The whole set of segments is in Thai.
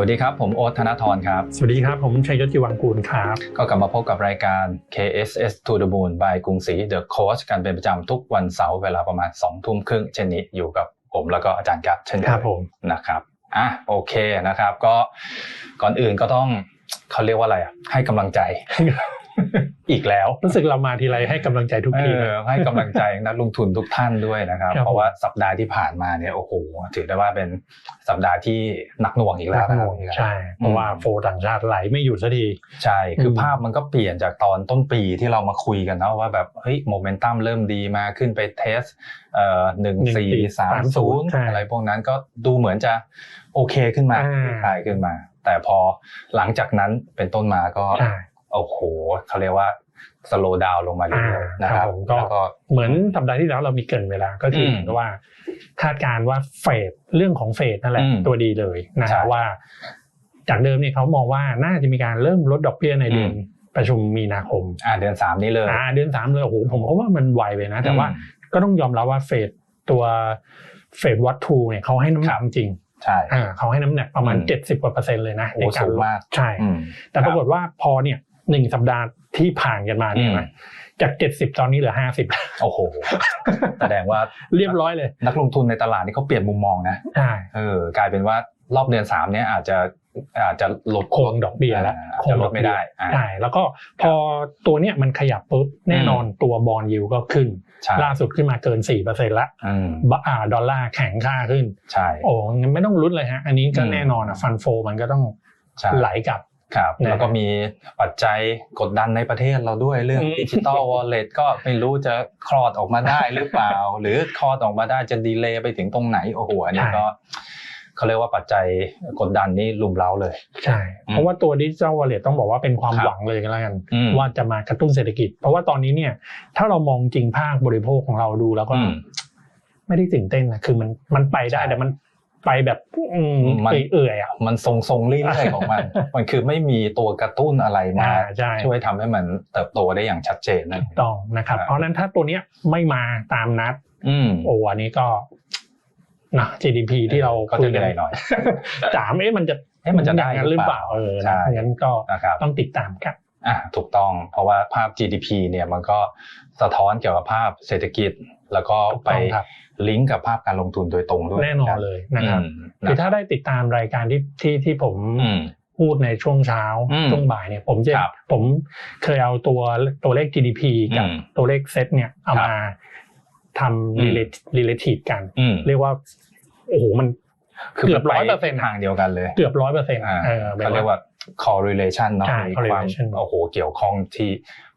สวัสดีครับ ผมโอ๊ตธนทรครับ สวัสดีครับ ผมชัยยศจิวังกูลครับ ก็กลับมาพบกับรายการ KSS to the Moon by กรุงศรี The Coach กันเป็นประจำทุกวันเสาร์เวลาประมาณ2ทุ่มครึ่งเช่นนี้อยู่กับผมแล้วก็อาจารย์กัดเช่นเคครัยบผมนะครับอะโอเคนะครับ ก็ก่อนอื่นก็ต้องเขาเรียกว่าอะไรอะให้กำลังใจ อีกแล้วรู้สึกเรามาทีไรให้กำลังใจทุกทีเอนะอให้กำลังใจนักลงทุนทุกท่านด้วยนะครับครับ เพราะว่าสัปดาห์ที่ผ่านมาเนี่ยโอ้โหถือได้ว่าเป็นสัปดาห์ที่หนักหน่วงอีกแล้วหนะน่วงใช่เพราะว่าโฟต่างชาติไหลไม่หยุดสักทีใช่คืออมภาพมันก็เปลี่ยนจากตอนต้นปีที่เรามาคุยกันเนาะว่าแบบเฮ้ยโมเมนตัมเริ่มดีมาขึ้นไปเทสเอ่อหนึ่งสี่สามศูนย์ใช่อะไรพวกนั้นก็ดูเหมือนจะโอเคขึ้นมาอ่าคลายขึ้นมา แต่พอหลังจากนั้นเป็นต้นมาก็ใช่ โอ้โหเขาเรียกว่าสโลว์ดาวลงมาเรื่อยๆนะคครัรับบผมก็แล้วก็เหมือนสัปดาห์ที่แล้วเรามีเกรินเวแลาก็คือมเหมือนกับว่าคาดการณ์ว่าเฟดเรื่องของเฟดนั่นแหละอืมตัวดีเลยนะใช่ฮะว่า จากเดิมเนี่ยเขามองว่าน่าจะมีการเริ่มลดดอกเบี้ยในเดือนอืมประชุมมีนาคมอ่าเดือนสามนี้เลยอ่าเดือนสามเลยโอ้โหผมก็ว่ามันไวไปนะ แต่ว่าอืมก็ต้องยอมรับว่าเฟดตัวเฟดวัตทูเนี่ยเขาให้น้ำหนักจริงใช่อ่าเขาให้น้ำหนักประมาณอืมเจ็ดสิบกว่าเปอร์เซ็นต์เลยนะโอ้ในการสูงลดมากใช่อืมแต่ปรากฏว่าพอเนี่ย หนึ่งสัปดาห์ที่ผ่านกันมาเนี่ยอืมนะจากเจ็ดสิบตอนนี้เหลือห้าสิบโอ้โหแสดงว่าเรียบร้อยเลย นักลงทุนในตลาดนี่เขาเปลี่ยนมุมมองนะใช่เออกลายเป็นว่ารอบเดือนสามเนี่ยอาจจะอาจจะลดคงดอกเบี้ยแล้วอาอาจจะลดไม่ได้อ่าใช่แล้วก็พอตัวเนี้ยมันขยับปุ๊บแน่นอนตัวบอลยิวก็ขึ้นใช่ล่าสุดขึ้นมาเกินสี่เปอร์เซ็นต์ละอืมบาอ่าดอลลาร์แข็งค่าขึ้น ใช่โอ้งั้นไม่ต้องลุ้นเลยฮะ อันนี้ก็อืมแน่นอนอะฟันโฟมันก็ต้องใช่ไหลกลับ ครับนะแล้วก็มีปัจจัยกดดันในประเทศเราด้วยเรื่องอืมดิจิตอลวอลเล็ตก็ไม่รู้จะคลอดออกมาได้หรือเปล่า หรือคลอดออกมาได้จะดีเลย์ไปถึงตรงไหนโอ้โหอันนี้ก็เขาเรียกว่าปัจจัยกดดันนี่ลุมเร้าเลยใช่อืมเพราะว่าตัวดิจิ t a ลวอลเล็ตต้องบอกว่าเป็นความครับหวังเลยกันแล้วกันอืมว่าจะมากระตุ้นเศรษฐกิจ เพราะว่าตอนนี้เนี่ย ถ้าเรามองจริงภาคบริโภคของเราดูแล้วก็อืมไม่ได้ตื่นเต้นนะคือมันมันไปได้ใช่แต่มัน ไปแบบอืมมันเอื่อยๆอะมันทรงๆเรื่อยๆของมัน มันคือไม่มีตัวกระตุ้นอะไรมาอ่าใช่ช่วยทำให้มันเติบโตได้อย่างชัดเจนนั่นเองต้องนะครับครับเพราะฉะนั้นถ้าตัวเนี้ยไม่มาตามนัดอืมโอ้อันนี้ก็นะ GDP ที่เราก็จะเหนื่อยหน่อยสามเอ๊ะมันจะเอ๊ะมันจะได้อย่างนั้นหรือเปล่าเออใช่นะงั้นก็นะครับต้องติดตามกันอ่าถูกต้องเพราะว่าภาพ GDP เนี่ยมันก็สะท้อนเกี่ยวกับภาพเศรษฐกิจ แล้วก็ถูกไปต้องครับลิงก์กับภาพการลงทุนโดยตรงด้วยแน่นอนเลยนะครับอืมคือถ้าได้ติดตามรายการที่ที่ที่ผมอืมพูดในช่วงเช้าอืมช่วงบ่ายเนี่ยผมจะครับผมเคยเอาตัวตัวเลข GDP กับอืมตัวเลขเซตเนี่ยเอาครับมาทำอืม relate- relative กันอืมเรียกว่าโอ้โหมันคือเกือบไป100%ทางเดียวกันเลย เกือบร้อยเปอร์เซ็นต์อ่าเออแบบเขาเรียกว่า correlation เนาะใช่มีความ correlation โอ้โหเกี่ยวข้องที่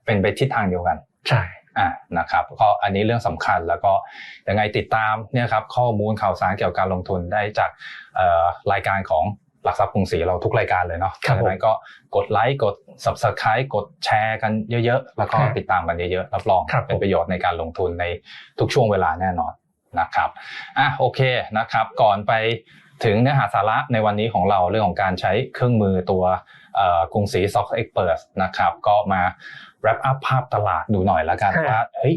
เป็นไปทิศทางเดียวกัน ใช่ อ่านะครับก็อันนี้เรื่องสำคัญแล้วก็ยังไงติดตามเนี่ยครับข้อมูลข่าวสารเกี่ยวกับการลงทุนได้จากเอ่อรายการของหลักทรัพย์กรุงศรีเราทุกรายการเลยเนาะครับดังนั้นก็กดไลค์กด subscribe กดแชร์กันเยอะๆ แล้วก็ครับติดตามกันเยอะๆ รับรองครับเป็นประโยชน์ในการลงทุนในทุกช่วงเวลาแน่นอนนะครับอะโอเคนะครับ ก่อนไปถึงเนื้อหาสาระในวันนี้ของเราเรื่องของการใช้เครื่องมือตัวเอ่อกรุงศรี Stock Expert นะครับ ก็มา wrap up ภาพตลาดดูหน่อยแล้วกันครับว่าเฮ้ย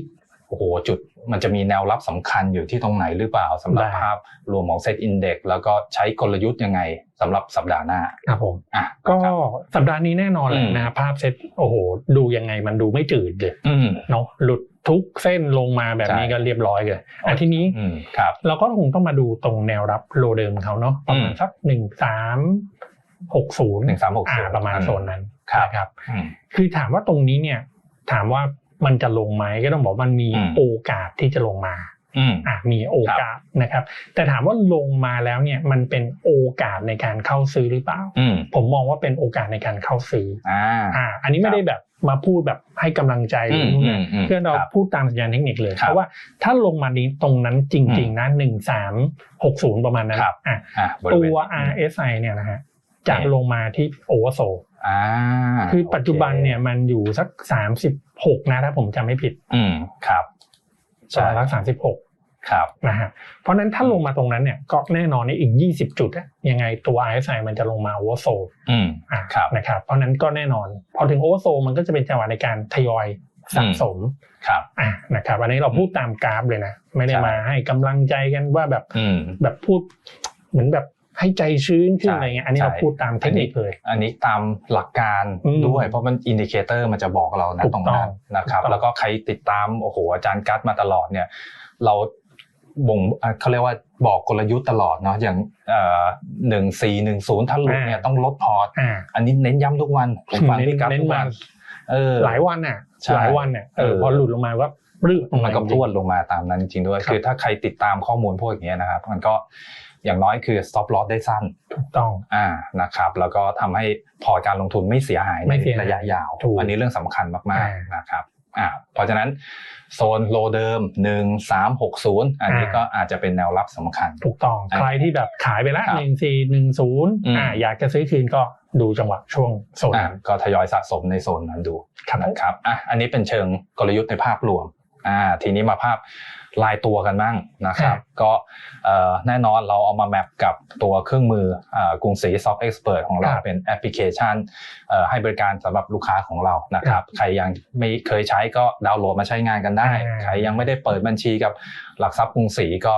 โอ้โหจุดมันจะมีแนวรับสำคัญอยู่ที่ตรงไหนหรือเปล่าสำหรับได้ภาพรวมของเซตอินเด็กแล้วก็ใช้กลยุทธ์ยังไงสำหรับสัปดาห์หน้าครับผมอะก็ครับสัปดาห์นี้แน่นอนเลอืยมนะครับภาพเซตโอ้โห ดูยังไงมันดูไม่จืดเลยอืมเนาะหลุดทุกเส้นลงมาแบบนี้ใช่ก็เรียบร้อยเลยอะทีนี้อืมครับเราก็คงต้องมาดูตรงแนวรับโลเดิมเขาเนาะประมาณอืมสักหนึ่งสามหกศูนย์หนึ่งสามหกอ่าประมาณโซนนั้นครับ นะครับอืมคือถามว่าตรงนี้เนี่ย ถามว่ามันจะลงไหมก็ต้องบอกมันมีอืมโอกาสที่จะลงมาอืมอะมีโอกาสนะครับ แต่ถามว่าลงมาแล้วเนี่ยมันเป็นโอกาสในการเข้าซื้อหรือเปล่าอืมผมมองว่าเป็นโอกาสในการเข้าซื้ออ่าอ่าอันนี้ไม่ได้แบบมาพูดแบบให้กำลังใจหรือนู่นนี่อืมอืมเพื่อนเราครับพูดตามสัญญาณเทคนิคเลยครับเพราะว่าถ้าลงมานี้ตรงนั้นจริง ๆนะหนึ่งสามหกศูนย์ประมาณนั้นครับอะอะบริตัเณว RSI เนี่ยนะฮะจะเนี่ยลงมาที่โอเวอร์โซอ่า คือปัจจุบันเนี่ยโอมันอยู่สักสามสิบหกนะถ้าผมจำไม่ผิด อืมครับสองสักสามสิบหกครับนะฮะเพราะฉะนั้นถ้าลงมาตรงนั้นเนี่ยก็แน่นอนในอีก 20 จุดอะยังไงตัว RSI มันจะลงมาโอเวอร์โซอืมอะครับนะครับเพราะฉะนั้นก็แน่นอน พอถึงโอเวอร์โซมันก็จะเป็นจังหวะในการทยอยสะสมครับอะนะครับอันนี้เราพูดตามกราฟเลยนะ ไม่ได้ใช่มาให้กำลังใจกันว่าแบบอืมแบบพูดเหมือนแบบ ให้ใจชื้นขึ้นใช่อะไรเงี้ยอันนี้ใช่เราพูดตามเทคนิคเลยอันนี้ตามหลักการอืมด้วยเพราะมันอินดิเคเตอร์มันจะบอกเรานะถูกตรงต้นั้องนนะครับถูกต้องแล้วก็ใครติดตามโอ้โหอาจารย์กัตมาตลอดเนี่ย เราบ่งอะเขาเรียกว่าบอกกลยุทธ์ตลอดเนาะอย่างหนึ่งสี่หนึ่งศูนย์ถ้าหลุดเนี่ยต้องลดพอร์ตอ่าอันนี้เน้นย้ำทุกวันผมฟังเน้นพี่กัตเน้นทุกวันมาเออหลายวันน่ะใช่หลายวันเนี่ยเออเออพอหลุดลงมาว่าปลื้มมันก็พรวดลงมาตามนั้นจริงๆด้วยครับคือถ้าใครติดตามข้อมูลพวกอย่างเงี้ยนะครับ มันก็ อย่างน้อยคือ stop loss ได้สั้นถูกต้องอ่านะครับ แล้วก็ทำให้พอร์ตการลงทุนไม่เสียหายไม่ในเสียหายระยะยาวถูกอันนี้เรื่องสำคัญมากอ่าๆนะครับอ่าเพราะฉะนั้นโซนโลเดิม 1 3 6 0 อันนี้อ่าก็อาจจะเป็นแนวรับสำคัญ ถูกต้องอ่าใครที่แบบขายไปละครับหนึ่งสี่หนึ่งศูนย์อืมอ่าอยากจะซื้อคืนก็ดูจังหวะช่วงโซนอ่านั้นก็ทยอยสะสมในโซนนั้นดูครับผมนะครับอะอันนี้เป็นเชิงกลยุทธ์ในภาพรวม อ่าทีนี้มาภาพลายตัวกันบ้างนะครับก็เอ่อแน่นอนเราเอามาแมปกับตัวเครื่องมือเอ่อกรุงศรี Soft Expert ของเราครับเป็นแอปพลิเคชันเอ่อให้บริการสำหรับลูกค้าของเรานะครับใครยังไม่เคยใช้ก็ดาวน์โหลดมาใช้งานกันได้อ่าใครยังไม่ได้เปิดบัญชีกับหลักทรัพย์กรุงศรีก็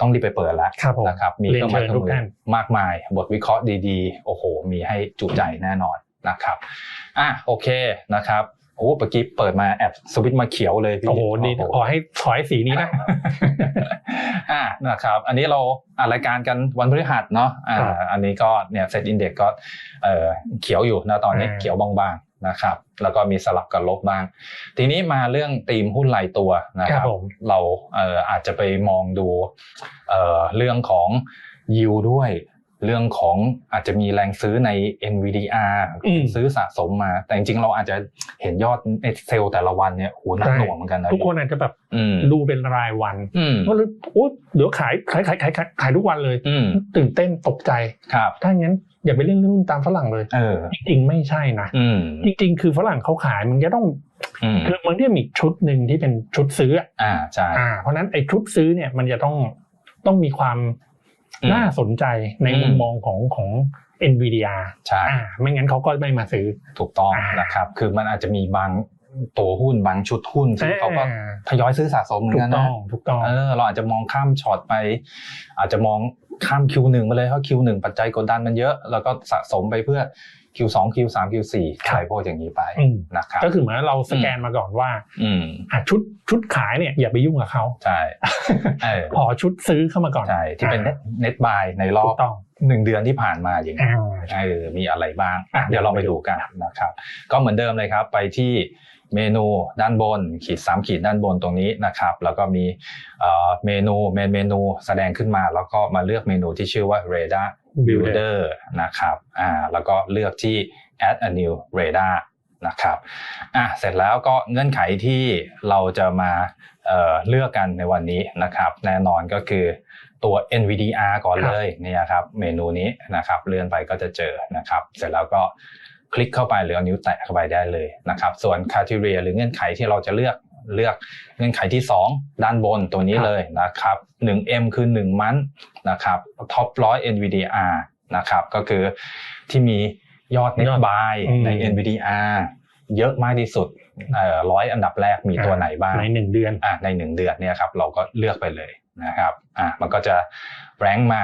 ต้องรีบไปเปิดแล้วครับผมนะครับมีเรีเคยนรื่องมือเชิญทุกท่านมากมาย บทวิเคราะห์ดีๆ โอ้โห มีให้จุใจแน่นอนนะครับอะโอเคนะครับโอ้เมื่อกี้เปิดมาแอบสวิตช์มาเขียวเลยพี่โอ้โหดีขอให้ขอให้สีนี้นะอ่านะครับ อันนี้เราอ่านรายการกันวันพฤหัสเนาะอ่าครับอันนี้ก็เนี่ยเซตอินเด็กก็เอ่อเขียวอยู่นะตอนนี้อ่าเขียวบางๆนะครับ แล้วก็มีสลับกับลบบ้าง ทีนี้มาเรื่องธีมหุ้นรายตัวนะคครัรับบผมเราเอ่ออาจจะไปมองดูเอ่อเรื่องของยิวด้วย เรื่องของอาจจะมีแรงซื้อใน NVDR อืมซื้อสะสมมา แต่จริงๆ เราอาจจะเห็นยอดในเซลล์แต่ละวันเนี่ยโหหนักใช่หน่วงเหมือนกันนะทุกคนอาจจะแบบอืมดูเป็นรายวันอืมก็เลยโอ้เดี๋ยวขายขายขายขายขายขายทุกวันเลยอืมตื่นเต้นตกใจครับถ้างั้นอย่าไปเล่นหุ้นตามฝรั่งเลยเออจริงๆไม่ใช่นะอืมจริงๆ คือฝรั่งเขาขายมันจะต้องอืมคือมันก็มีชุดหนึ่งที่เป็นชุดซื้ออะอ่าใช่อ่าเพราะฉะนั้นไอ้ชุดซื้อเนี่ยมันจะต้องต้องมีความอืม น่าสนใจในอืมมุมมองของของ NVIDIA ใช่อ่าไม่งั้นเขาก็ไม่มาซื้อถูกต้องอ่านนะครับ คือมันอาจจะมีบางตัวหุ้นบางชุดหุ้นซึ่งเขาก็อ่าทยอยซื้อสะสมเหมือถูนกกันต้อนะงถูกต้องเออเราอาจจะมองข้ามช็อตไป อาจจะมอง ข้าม Q1 ไปเลยเพราะ Q1 ปัจจัยกดดันมันเยอะ แล้วก็สะสมไปเพื่อ Q2 Q3 Q4 ครับอะไรพวกอย่างนี้ไปอืมนะครับก็คือเหมือนเราสแกนมาก่อนว่าอืมอะชุดชุดขายเนี่ยอย่าไปยุ่งกับเขาใช่เออขอชุดซื้อเข้ามาก่อนใช่ที่เป็นอ่าเน็ตบายในรอถูบกต้องหนึ่งเดือนที่ผ่านมาอย่างนี้ยอ่าเออมีอะไรบ้างอะอะเดี๋ยวเราไปดูกันนะครับ ก็เหมือนเดิมเลยครับไปที่ เมนูด้านบน ขีดสามขีดด้านบนตรงนี้นะครับ แล้วก็มีเอ่อเมนูเมนเมนูแสดงขึ้นมา แล้วก็มาเลือกเมนูที่ชื่อว่า Radar Builder นะครับอ่าแล้วก็เลือกที่ add a new radar นะครับอะเสร็จแล้วก็เงื่อนไขที่เราจะมาเอ่อเลือกกันในวันนี้นะครับ แน่นอนก็คือตัว NVDR ก่อนครับเลยเนี่ยครับเมนูนี้นะครับเลื่อนไปก็จะเจอนะครับ เสร็จแล้วก็ คลิกเข้าไปหรือเอานิ้วแตะเข้าไปได้เลยนะครับ ส่วน criteria หรือเงื่อนไขที่เราจะเลือกเลือกเงื่อนไขที่ 2 ด้านบนตัวนี้ครับเลยนะครับ 1M คือ 1 มันนะครับท็อปร้อย NVDR นะครับก็คือที่มียอด net ยอด buy อืมใน NVDR เยอะมากที่สุดเอ่อร้อยอันดับแรกมีตัวไหนบ้างในหนึ่งเดือนอะในหนึ่งเดือนเนี่ยครับเราก็เลือกไปเลยนะครับอะมันก็จะแรงมา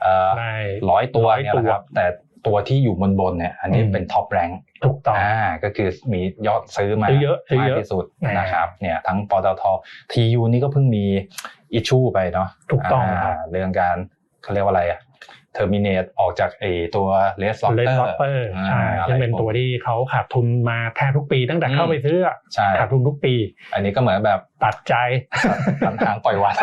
เอ่อได้ร้อยตัวร้อยเนี่ยตัวนะครับแต่ ตัวที่อยู่บนบนๆเนี่ยอันนี้อืมเป็นท็อปแรงถูกต้องอ่าก็คือมียอดซื้อมาซื้อเยอะซื้อมาเยกอะที่สุดอ่านนะครับเนี่ยทั้งปตททียูนี่ก็เพิ่งมีอิชชูไปเนาะถูกต้องาครับเรื่องการเขาเรียกว่าอะไรอะเทอร์มินตออกจากไอตัวเลสล็อตเลเตนอล็อร์เตอร์ใช่ซึ่งเป็นตัวที่เขาขาดทุนมาแทบทุกปีตั้งแต่เข้าไปซื้ออะใช่ขาดทุนทุกปี อันนี้ก็เหมือนแบบตัดใจตัดหางปล่อยวัด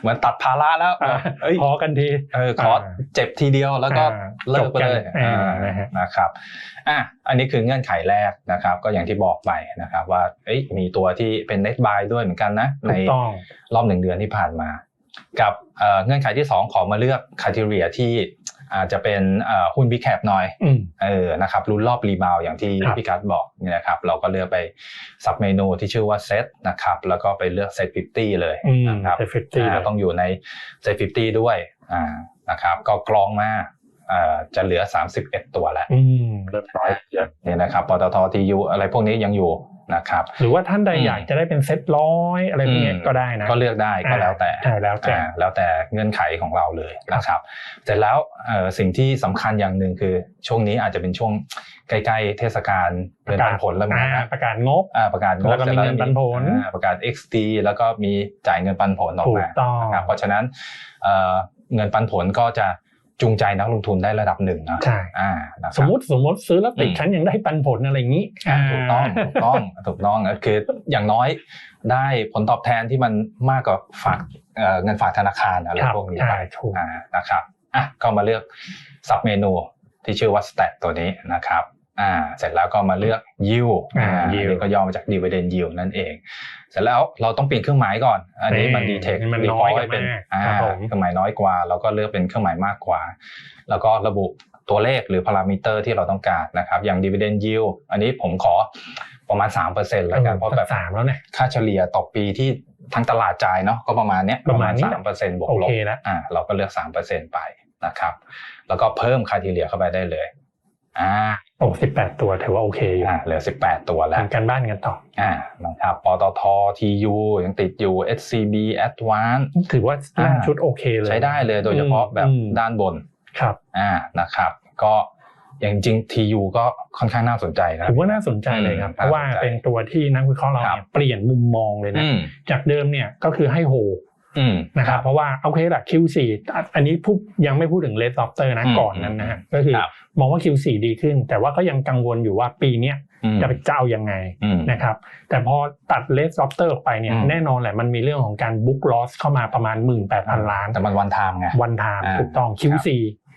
เหมือนตัดภาระแล้วอ่าเอ้ยพอกันทีเออขอเจ็บทีเดียวแล้วก็อ่าเลิกไปเลยจบกันอ่าอ่านะฮะนะครับอะอันนี้คือเงื่อนไขแรกนะครับ ก็อย่างที่บอกไปนะครับ ว่าเอ้ยมีตัวที่เป็น net buy ด้วยเหมือนกันนะในถูกต้องรอบหนึ่งเดือนที่ผ่านมา กับเอ่อเงื่อนไขที่ 2 ขอมาเลือกค r i t e r i a ที่อาจจะเป็นเอ่อหุ้น big cap หน่อยอืมเออนะครับรุ่นรอบรีบาวอย่างที่ครับพี่กัสบอกเนี่ยนะครับเราก็เลือกไปซับเมนูที่ชื่อว่า set นะครับแล้วก็ไปเลือก set 50เลยอืมนะครับเอฟเฟกตีอ่าต้องอยู่ใน set 50ด้วยอ่านะครับก็กรองมาเอ่อ จะเหลือ 31 ตัวแล้วอืมเรียบร้อยเยอะเนี่ยนะครับปตททียูอะไรพวกนี้ยังอยู่นะครับหรือว่าท่านใดอืมอยากจะได้เป็นเซ็ตร้อยอะไรพวกเนี้ยอืมก็ได้นะก็เลือกได้ก็แล้วแต่ใช่แล้วแต่อ่าแล้วแต่เงื่อนไขของเราเลยนะครับเสร็จแล้วเอ่อสิ่งที่สำคัญอย่างหนึ่งคือช่วงนี้อาจจะเป็นช่วงใกล้ๆเทศกาลเงินปันผลแล้วเหมือนอ่ากันนะประกาศงบอ่าประกาศงบแล้วก็มีสร็จเงินปันผลอ่าประกาศ XD แล้วก็มีจ่ายเงินปันผลออกถูมากต้องนะครับเพราะฉะนั้นเอ่อเงินปันผลก็จะ จูงใจนักลงทุนได้ระดับหนึ่งนะใช่อ่านะครับสมมติสมมติซื้อแล้วติดอืมฉันยังได้ปันผลอะไรอย่างนี้อ่าถูกต้องถูกต้องถูกต้องก็คืออย่างน้อยได้ผลตอบแทนที่มันมากกว่าฝากเอ่อเงินฝากธนาคารอะไรครับพวกนี้ใช่ไปถูกอ่านะครับอะก็มาเลือกสับเมนูที่ชื่อว่า stat ตัวนี้นะครับ อ่าเสร็จแล้วก็มาเลือก yield อ่าอ่าอัน yield นี้ก็ย่อมาจาก dividend yield นั่นเอง เสร็จแล้วเราต้องเปลี่ยนเครื่องหมายก่อน อันนี้มันนี่ detect มันน้อยกับ default เป็นมากอ่าครับผมเครื่องหมายน้อยกว่าเราก็เลือกเป็นเครื่องหมายมากกว่า แล้วก็ระบุตัวเลขหรือพารามิเตอร์ที่เราต้องการนะครับ อย่าง dividend yield อันนี้ผมขอประมาณ3%แล้วกันเพราะแบบสามแล้วเนี่ยค่าเฉลี่ยต่อปีที่ทั้งตลาดจ่ายเนาะก็ประมาณเนี้ยประมาณนี้สามเปอร์เซ็นต์บวกโอลบเคแล้วอ่าเราก็เลือกสามเปอร์เซ็นต์ไปนะครับ แล้วก็เพิ่มค่าทีเลียเข้าไปได้เลยอ่า โอ้สิบแปดตัวถือว่าโอเคอยู่อ่าเหลือสิบแปดตัวแล้วทำการบ้านกันต่ออ่านะครับปตททียูยังติดอยู่ SCB Advance ถือว่าอ่าชุดโอเคเลย ใช้ได้เลยโดยเฉพาะแบบอืมด้านบนครับอ่านะครับ ก็อย่างจริงทียูก็ค่อนข้างน่าสนใจนะถือว่าน่าสนใจเลยครับอืมเพราะว่าน่าสนใจเป็นตัวที่นักวิเคราะห์เราครับเนี่ยเปลี่ยนมุมมองเลยนะอืมจากเดิมเนี่ยก็คือให้โฮอืม นะครับเพราะว่าโอเคแหละ Q4 อะอันนี้พูดยังไม่พูดถึง Red Lobster นะอืมก่อนนั้นนะฮะก็คือครับมองว่า Q4 ดีขึ้น แต่ว่าก็ยังกังวลอยู่ว่าปีเนี้ยอืมจะเป็นเจ้ายังไงอืมนะครับแต่พอตัด Red Lobster ออกไปเนี่ยอืมแน่นอนแหละมันมีเรื่องของการ book loss เข้ามาประมาณ 18,000 ล้าน แต่มันวันไทม์ไงวันทามอ่าถูกต้อง Q4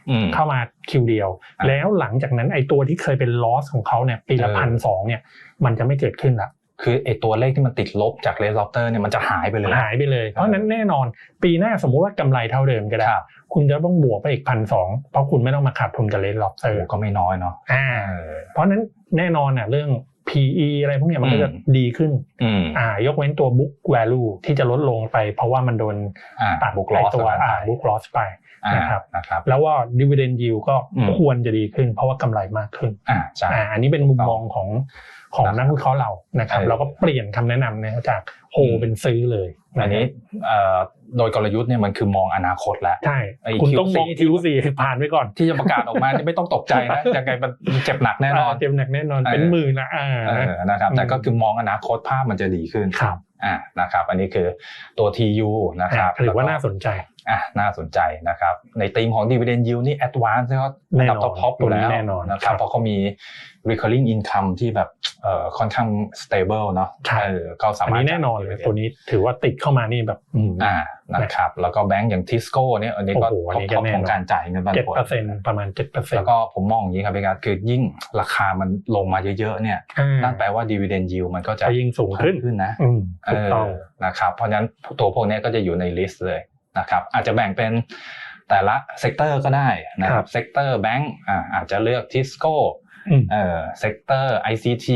อืมเข้ามาคิวเดียวอ่าแล้วหลังจากนั้นไอ้ตัวที่เคยเป็น loss ของเขาเนี่ยปีละเออพันสองเนี่ยมันจะไม่เกิดขึ้นละ คือไอตัวเลขที่มันติดลบจากเลสอปเตอร์เนี่ยมันจะหายไปเลยหายไปเลย เพราะฉะนั้นแน่นอน ปีหน้าสมมุติว่ากำไรเท่าเดิมก็ได้ครับคุณจะต้องบวกไปอีกพันสองเพราะคุณไม่ต้องมาขาดทุนกับเลนล็อบเตอโอ้ร์ก็ไม่น้อยเนาะอ่าเออเพราะฉะนั้นแน่นอนอะเรื่อง PE อะไรพวกเนี้ยมันก็จะอืมดีขึ้นอืมอ่ายกเว้นตัว book value ที่จะลดลงไป เพราะว่ามันโดนอ่าตัดบุกล้อไตัวสถานอ่าไทย book loss ไปอ่า นะครับนะครับแล้วว่า dividend yield ก็อืมควรจะดีขึ้น เพราะว่ากำไรมากขึ้นอ่าใช่อ่าอันนี้เป็นมุมมองของของนะครับนักวิเคราะห์เรานะครับเออเราก็เปลี่ยนคำแนะนำนะจากโฮอืมเป็นซื้อเลยอันนี้เอ่อโดยกลยุทธ์เนี่ยมันคือมองอนาคตแล้วใช่ไอ้คุณต้อง Q4 มอง Q4 ผ่านไปก่อนที่จะประกาศออกมานี่ไม่ต้องตกใจนะยังไงมันเจ็บหนักแน่นอนาเจ็บหนักแน่นอนเออเป็นหมื่นนะอ่าเออนะครับอืมแต่ก็คือมองอนาคตภาพมันจะดีขึ้นครับอ่านะครับ อันนี้คือตัว TU นะครับถือว่าแล้วก็น่าสนใจ อะน่าสนใจนะครับ ในธีมของ dividend yield นี่ advance ก็แน่ระนดัอบนท็อปๆอยู่แล้วแน่นอนนะคครัรับบเพราะเขามี recurring income ที่แบบเอ่อค่อนข้าง stable เนาะใช่เออก็สาอันมารถนี้แน่นอนเลยตัวนี้ถือว่าติดเข้ามานี่แบบอืมอ่านะครับแล้วก็แบงก์อย่าง Tisco เนี่ยอันนี้ก็โอ้โหอันนี้ก็ท็อปแน่ๆนอนของการจ่ายเงินปันเจ็ดผลเปอร์เซ็นต์ประมาณเจ็ดเปอร์เซ็นต์แล้วก็ผมมองอย่างนี้ครับพี่การคือยิ่งราคามันลงมาเยอะๆเนี่ยนั่นแปลว่า dividend yield มันก็จะจะยิ่งสูงขึ้นเพิ่มขึ้นนะอืมถูกต้องเนะครับเพราะฉะนั้นตัวพวกนี้ก็จะอยู่ในลิสต์เลย นะครับอาจจะแบ่งเป็นแต่ละเซกเตอร์ก็ได้นะคครัรับบเซกเตอร์แบงก์อ่าอาจจะเลือกทิสโก้อืมเอ่อเซกเตอร์ ICT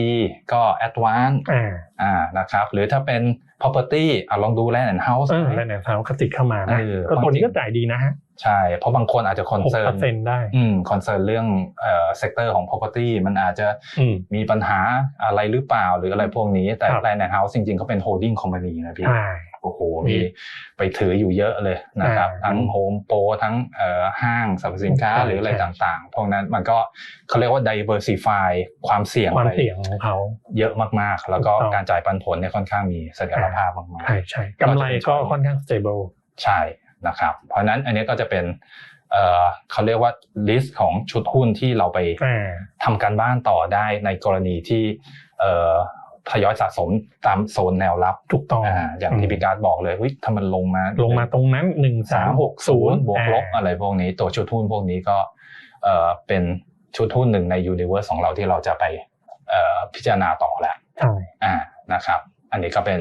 ก็ Advance อ่าอ่านะครับหรือถ้าเป็น property อะลองดู land and house เออแล้วเนี่ยทางก็ติดเข้ามานะเออก็ตัวนี้ก็จ่ายดีนะฮะใช่ เพราะบางคนอาจจะคอนหกเซิร์เปอนร์เซ็นต์ได้อืมคอนเซิร์นเรื่องเอ่อเซกเตอร์ของ property มันอาจจะอืมมีปัญหาอะไรหรือเปล่าหรืออะไรพวกนี้แต่ครับ land and house จริงๆเขาเป็น holding company นะพี่ใช่ โอ้โหมีมีไปถืออยู่เยอะเลยนะครับอ่าทั้งโฮมโปรทั้งเอ่อห้างสรรพสินค้าใช่หรืออะไรใช่ต่างๆ พวกนั้นมันก็เขาเรียกว่า diversify ความเสี่ยงความไปเสี่ยงของเขาเยอะมากๆ แล้วก็ถูกต้องการจ่ายปันผลเนี่ยค่อนข้างมีเสถียรภาพมากใช่ใช่กำไรก็ค่อนข้าง stable ๆใช่นะครับ เพราะฉะนั้นอันนี้ก็จะเป็นเอ่อเขาเรียกว่า list ของชุดหุ้นที่เราไปอ่าทำการบ้านต่อได้ในกรณีที่เอ่อ ทยอยสะสมตามโซนแนวรับถูกต้องอ่าอย่างที่พี่การ์ดบอกเลยเฮ้ยถ้ามันลงมา ลงมาตรงนั้นหนึ่งสามหกศูนย์บวกลบอะไรพวกนี้ ตัวชุดหุ้นพวกนี้ก็เอ่อเป็นชุดหุ้นหนึ่งในยูนิเวอร์สของเราที่เราจะไปเอ่อพิจารณาต่อแล้วใช่อ่านะครับ อันนี้ก็เป็น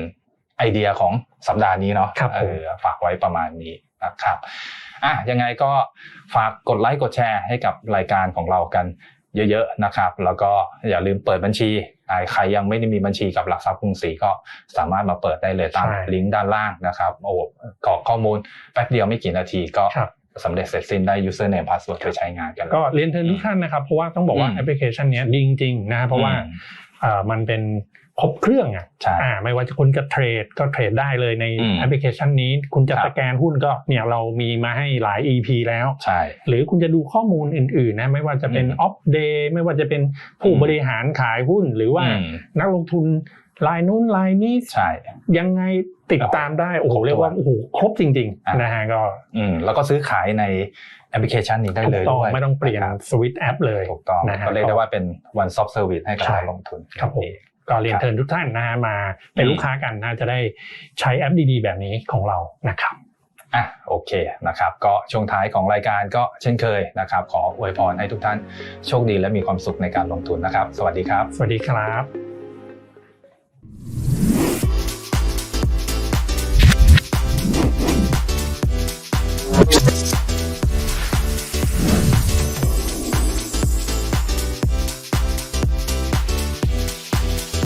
ไอเดียของสัปดาห์นี้เนาะครับผมเออฝากไว้ประมาณนี้นะครับอะยังไงก็ฝากกดไลค์กดแชร์ให้กับรายการของเรากัน เยอะๆนะครับ แล้วก็อย่าลืมเปิดบัญชีอ่าใครยังไม่ได้มีบัญชีกับหลักทรัพย์กรุงศรีก็สามารถมาเปิดได้เลยตามลิงก์ด้านล่างนะครับโอ้กรอกข้อมูลแป๊บเดียวไม่กี่นาทีก็ครับสำเร็จเสร็จสิ้นได้ username password ไปใช้งานกันแล้วก็เรียนเชิญทุกท่านนะครับ เพราะว่าต้องบอกว่าอืมแอปพลิเคชันเนี้ยดีจริงๆนะเพราะว่าอื มเอ่อมันเป็นครบเครื่องอะใช่อ่าไม่ว่าจะคุณจะเทรดก็เทรดได้เลยในอืมแอปพลิเคชันนี้ คุณจะครับสแกนหุ้นก็เนี่ยเรามีมาให้หลาย EP แล้วใช่หรือคุณจะดูข้อมูลอื่นๆนะไม่ว่าจะเป็นอืมออฟเดย์ไม่ว่าจะเป็นผู้อืมบริหารขายหุ้น หรือว่าอืมนักลงทุน รายนู้นรายนี้ใช่ยังไงติดตามได้โอ้โหครบถ้วนเรียกว่าโอ้โหครบจริงอะๆนะฮะก็อืมแล้วก็ซื้อขายในแอปพลิเคชันนี้ได้ถูเลกยต้องด้วยไม่ต้องเปลี่ยนนะครับสวิตช์แอปเลยถูกต้องนะฮะก็เรียกได้ว่าเป็น one stop service ให้กับใช่นักลงทุนครับผมก็เรียนเชิญทุกท่านนะฮะมาเป็นอืมลูกค้ากันนะจะได้ใช้แอปดีๆ แบบนี้ของเรานะครับอะโอเคนะครับก็ช่วงท้ายของรายการก็เช่นเคยนะครับขออวยพรให้ทุกท่านโชคดีและมีความสุขในการลงทุนนะครับ สวัสดีครับ สวัสดีครับ